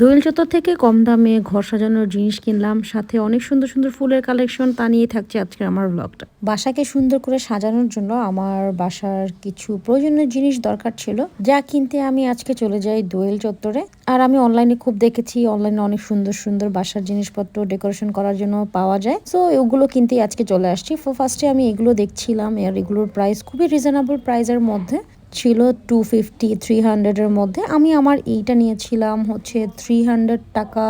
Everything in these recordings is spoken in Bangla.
দোয়েল চত্বর থেকে কম দামে ঘর সাজানোর জিনিস কিনলাম। সাথে অনেক সুন্দর সুন্দর ফুলের কালেকশন তা নিয়ে থাকছে আজকে আমার ব্লগটা বাসাকে সুন্দর করে সাজানোর জন্য আমার বাসার কিছু প্রয়োজনীয় জিনিস দরকার ছিল, যা কিনতে আমি আজকে চলে যাই দোয়েল চত্বরে। আর আমি অনলাইনে খুব দেখেছি অনলাইনে অনেক সুন্দর সুন্দর বাসার জিনিসপত্র ডেকোরেশন করার জন্য পাওয়া যায়। সো এগুলো কিনতেই আজকে চলে আসছি। ফার্স্টে আমি এগুলো দেখছিলাম, আর এগুলোর প্রাইস খুবই রিজনেবল প্রাইসের মধ্যে। ছিল টু ফিফটি থ্রি হান্ড্রেডের মধ্যে। আমি আমার এইটা নিয়েছিলাম হচ্ছে থ্রি হান্ড্রেড টাকা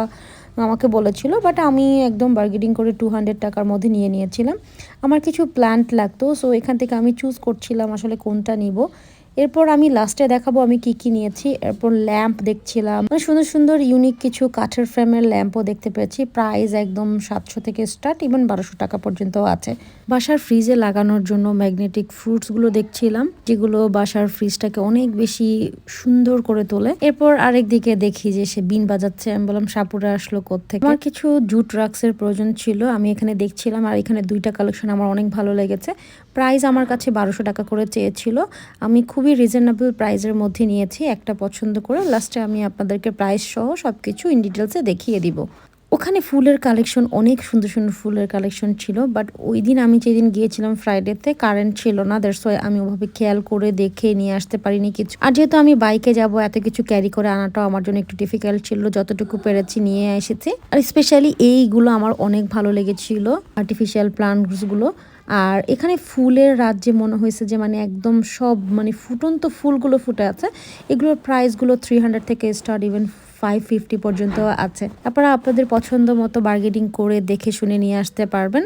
আমাকে বলেছিল বাট আমি একদম বার্গেনিং করে টু হান্ড্রেড টাকার মধ্যে নিয়ে নিয়েছিলাম। আমার কিছু প্ল্যান্ট লাগতো সো এখান থেকে আমি চুজ করছিলাম আসলে কোনটা নিব। এরপর আমি লাস্টে দেখাবো আমি কি কি নিয়েছি। এরপর ল্যাম্প দেখছিলাম। মানে সুন্দর সুন্দর ইউনিক কিছু কাঠের ফ্রেমের ল্যাম্পও দেখতে পেয়েছি। প্রাইস একদম সাতশো থেকে স্টার্ট ইভেন বারোশো টাকা পর্যন্ত আছে। বাসার ফ্রিজে লাগানোর জন্য ম্যাগনেটিক ফ্রুটসগুলো দেখছিলাম, যেগুলো বাসার ফ্রিজটাকে অনেক বেশি সুন্দর করে তোলে। এরপর আরেক দিকে দেখি যে সে বিন বাজাচ্ছে। আমি বললাম, সাপুরে আসলো কোত্থেকে? আমার কিছু জুট রাক্সের প্রয়োজন ছিল, আমি এখানে দেখছিলাম, আর এখানে দুইটা কালেকশন আমার অনেক ভালো লেগেছে। প্রাইস আমার কাছে বারোশো টাকা করে চেয়েছিল। আমি খুবই রিজনেবল প্রাইসের মধ্যে নিয়েছি, একটা পছন্দ করে। লাস্টে আমি আপনাদেরকে প্রাইস সহ সব কিছু ইন ডিটেলসে দেখিয়ে দিব। ওখানে ফুলের কালেকশন অনেক সুন্দর সুন্দর ফুলের কালেকশন ছিল বাট ওই দিন আমি যেদিন গিয়েছিলাম ফ্রাইডেতে কারেন্ট ছিল না দ্যাটস ওয়াই আমি ওভাবে খেয়াল করে দেখে নিয়ে আসতে পারিনি কিছু। আর যেহেতু আমি বাইকে যাব, এত কিছু ক্যারি করে আনাটাও আমার জন্য একটু ডিফিকাল্ট ছিল, যতটুকু পেরেছি নিয়ে এসেছি। আর স্পেশালি এইগুলো আমার অনেক ভালো লেগেছিল আর্টিফিশিয়াল প্লান্টসগুলো আর এখানে ফুলের রাজ্যে মনে হয়েছে যে মানে একদম সব মানে ফুটন্ত ফুলগুলো ফুটে আছে, এগুলোর প্রাইসগুলো থ্রি হান্ড্রেড থেকে স্টার্ট ইভেন ফাইভ ফিফটি পর্যন্ত আছে। আপনারা আপনাদের পছন্দ মতো বার্গেনিং করে দেখে শুনে নিয়ে আসতে পারবেন।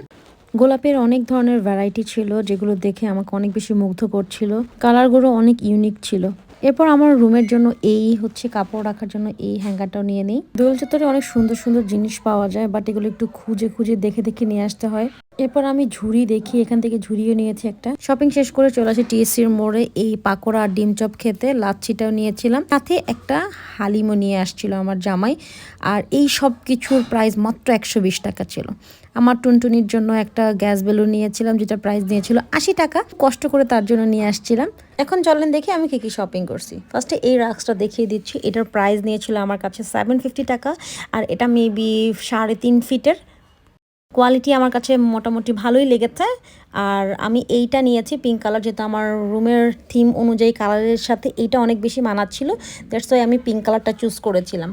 গোলাপের অনেক ধরনের ভ্যারাইটি ছিল, যেগুলো দেখে আমাকে অনেক বেশি মুগ্ধ করছিল। কালারগুলো অনেক ইউনিক ছিল। এরপর আমার রুমের জন্য এই হচ্ছে কাপড় রাখার জন্য এই হ্যাঙ্গারটাও নিয়ে নিই। দোল চত্বরে অনেক সুন্দর সুন্দর জিনিস পাওয়া যায় বাট এগুলো একটু খুঁজে খুঁজে দেখে দেখে নিয়ে আসতে হয়। এরপর আমি ঝুড়ি দেখি, এখান থেকে ঝুড়িও নিয়েছি একটা। শপিং শেষ করে চলে আসি টিএসসির মোড়ে, এই পাকোড়া আর ডিম চপ খেতে। লাচ্ছিটাও নিয়েছিলাম। সাথে একটা হালিমও নিয়ে আসছিল আমার জামাই। আর এই সব কিছুর প্রাইস মাত্র একশো বিশ টাকা ছিল। আমার টুনটুনির জন্য একটা গ্যাস বেলুন নিয়েছিলাম যেটা প্রাইস নিয়েছিল আশি টাকা। কষ্ট করে তার জন্য নিয়ে আসছিলাম। এখন চলেন দেখি আমি কি কি শপিং করছি। ফার্স্টে এই রাক্সটা দেখিয়ে দিচ্ছি। এটার প্রাইস নিয়েছিল আমার কাছে সেভেন ফিফটি টাকা। আর এটা মেবি সাড়ে তিন ফিটের কোয়ালিটি আমার কাছে মোটামুটি ভালোই লেগেছে। আর আমি এইটা নিয়েছি পিঙ্ক কালার যেহেতু আমার রুমের থিম অনুযায়ী কালারের সাথে এইটা অনেক বেশি মানাচ্ছিল। দ্যাটস ওয়াই আমি পিঙ্ক কালারটা চুজ করেছিলাম।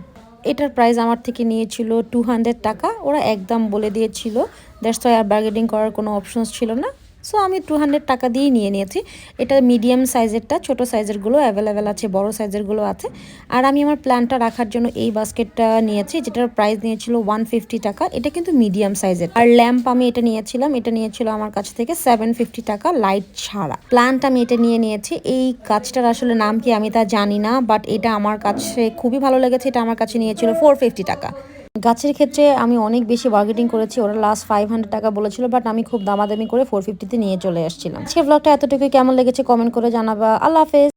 এটার প্রাইস আমার থেকে নিয়েছিল টু হান্ড্রেড টাকা, ওরা একদম বলে দিয়েছিল। দ্যাটস ওয়াই আর বার্গেনিং করার কোনো অপশনস ছিল না। সো আমি টু হান্ড্রেড টাকা দিয়েই নিয়ে নিয়েছি। এটা মিডিয়াম সাইজেরটা ছোট সাইজেরগুলো অ্যাভেলেবেল আছে, বড় সাইজেরগুলো আছে। আর আমি আমার প্ল্যানটা রাখার জন্য এই বাস্কেটটা নিয়েছি, যেটার প্রাইস নিয়েছিল ওয়ান ফিফটি টাকা। এটা কিন্তু মিডিয়াম সাইজের আর ল্যাম্প আমি এটা নিয়েছিলাম, এটা নিয়েছিল আমার কাছ থেকে সেভেন ফিফটি টাকা লাইট ছাড়া। প্ল্যান্ট আমি এটা নিয়ে নিয়েছি। এই গাছটার আসলে নাম কি আমি তা জানি না বাট এটা আমার কাছে খুবই ভালো লেগেছে। এটা আমার কাছে নিয়েছিল ফোর ফিফটি টাকা। গাছের ক্ষেত্রে আমি অনেক বেশি বার্গেটিং করেছি, ওরা লাস্ট ফাইভ হান্ড্রেড টাকা বলেছিল বাট আমি খুব দামাদামি করে ফোর ফিফটিতে নিয়ে চলে আসছিলাম। সে ব্লগটা এতটুকুই। কেমন লেগেছে কমেন্ট করে জানাবা। আল্লাহ হাফেজ।